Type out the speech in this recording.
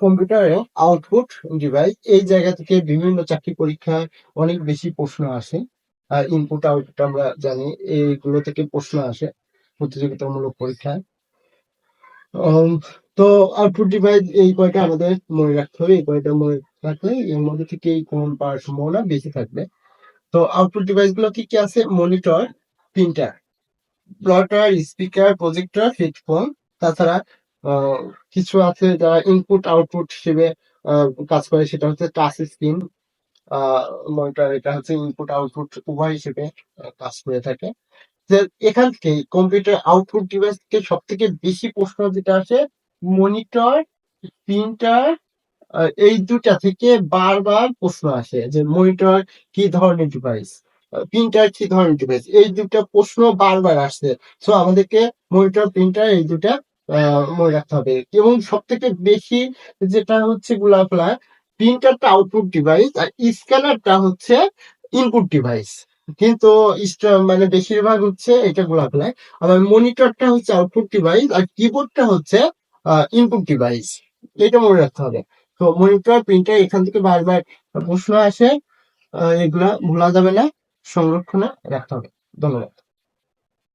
কম্পিউটারে output device এই জায়গা থেকে বিভিন্ন চাকরি পরীক্ষায় অনেক বেশি প্রশ্ন আসে। আর ইনপুট আউটপুট আমরা জানি এইগুলো থেকে প্রশ্ন আসে প্রতিযোগিতামূলক পরীক্ষায়। তো আউটপুট ডিভাইস এই কয়টা আমাদের মনে রাখতে হবে এই কয়টা মনে রাখলে এর মধ্যে থেকে এই কোন পাওয়ার সম্ভাবনা বেশি থাকবে। তো আউটপুট ডিভাইসগুলো কি কি আছে? Monitor printer plotter speaker projector headphone তাছাড়া কিছু আছে যারা ইনপুট আউটপুট হিসেবে কাজ করে, সেটা হচ্ছে টাচ স্ক্রিন মনিটর এটা হচ্ছে ইনপুট আউটপুট উভয় হিসেবে কাজ করে থাকে। যে এখান থেকে কম্পিউটার আউটপুট ডিভাইস থেকে সব থেকে বেশি প্রশ্ন যেটা আসে মনিটর প্রিন্টার এই দুটা থেকে বারবার প্রশ্ন আসে যে মনিটর কি ধরনের ডিভাইস প্রিন্টার কি ধরনের ডিভাইস এই দুটা প্রশ্ন বারবার আসছে সো আমাদেরকে মনিটর প্রিন্টার এই দুটা মনে রাখতে হবে। এবং সব থেকে বেশি যেটা হচ্ছে গুলাফলা প্রিন্টারটা আউটপুট ডিভাইস আর স্ক্যানারটা হচ্ছে ইনপুট ডিভাইস কিন্তু মানে বেশিরভাগ হচ্ছে এটা গোলাপলায় আবার মনিটরটা হচ্ছে আউটপুট ডিভাইস আর কিবোর্ডটা হচ্ছে ইনপুট ডিভাইস এটা মনে রাখতে হবে। তো মনিটর প্রিন্টার এখান থেকে বারবার প্রশ্ন আসে এগুলা ভোলা যাবে না, সংরক্ষণে রাখতে হবে। ধন্যবাদ।